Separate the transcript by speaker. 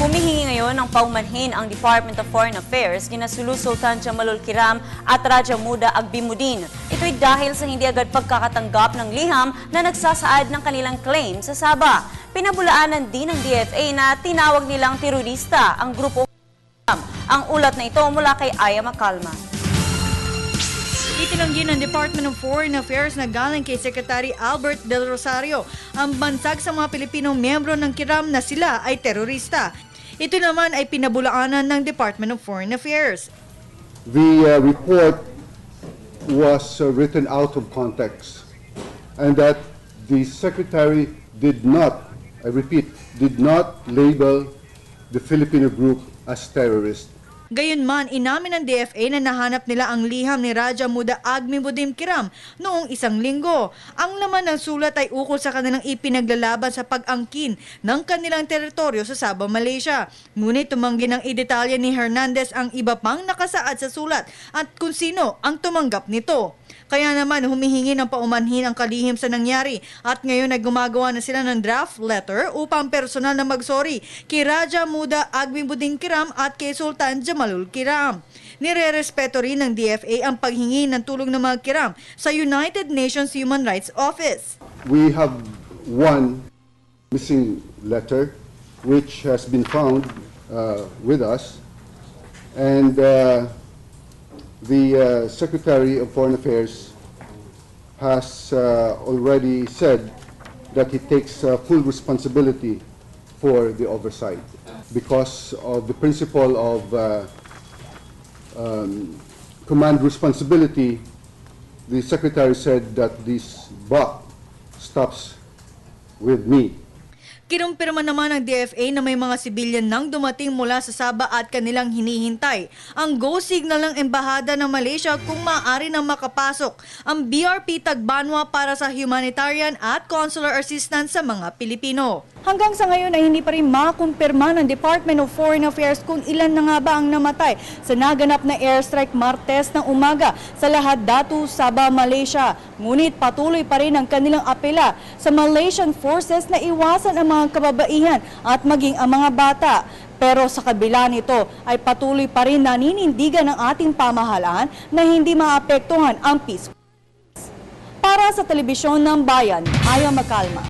Speaker 1: Humihingi ngayon ng paumanhin ang Department of Foreign Affairs kina Sulu Sultan Jamalul Kiram at Raja Muda Agbimudin. Ito'y dahil sa hindi agad pagkakatanggap ng liham na nagsasaad ng kanilang claim sa Sabah. Pinabulaanan din ng DFA na tinawag nilang terorista ang grupo ang ulat na ito mula kay Aya Makalma.
Speaker 2: Itinanggi ng Department of Foreign Affairs na galing kay Secretary Albert Del Rosario ang bansag sa mga Pilipinong miyembro ng Kiram na sila ay terorista. Ito naman ay pinabulaanan ng Department of Foreign Affairs.
Speaker 3: the uh, report was uh, written out of context and that the secretary did not, I repeat, did not label the Filipino group as terrorist.
Speaker 2: Gayunman, inamin ng DFA na nahanap nila ang liham ni Raja Muda Agmi Budim Kiram noong isang linggo. Ang laman ng sulat ay ukol sa kanilang ipinaglalaban sa pag-angkin ng kanilang teritoryo sa Sabah, Malaysia. Ngunit tumanggi ng idetalya ni Hernandez ang iba pang nakasaad sa sulat at kung sino ang tumanggap nito. Kaya naman humihingi ng paumanhin ang kalihim sa nangyari at ngayon ay gumagawa na sila ng draft letter upang personal na magsorry kay Raja Muda Agmi Buding Kiram at kay Sultan Jamalul Kiram. Nirerespeto rin ng DFA ang paghingi ng tulong ng mga Kiram sa United Nations Human Rights Office.
Speaker 3: We have one missing letter which has been found uh, with us and uh, the uh, Secretary of Foreign Affairs has uh, already said that he takes uh, full responsibility for the oversight because of the principle of uh, um, command responsibility. The Secretary said that this buck stops with me.
Speaker 2: Kinumpirma naman ng DFA na may mga sibilyan nang dumating mula sa Sabah at kanilang hinihintay. Ang go signal ng Embahada ng Malaysia kung maaari nang makapasok ang BRP Tagbanwa para sa humanitarian at consular assistance sa mga Pilipino. Hanggang sa ngayon ay hindi pa rin makumpirma ng Department of Foreign Affairs kung ilan na nga ba ang namatay sa naganap na airstrike Martes ng umaga sa Lahad Datu, Sabah, Malaysia. Ngunit patuloy pa rin ang kanilang apela sa Malaysian forces na iwasan ang mga kababaihan at maging ang mga bata. Pero sa kabila nito ay patuloy pa rin naninindigan ng ating pamahalaan na hindi maapektuhan ang peace. Para sa telebisyon ng bayan, Aya Makalma.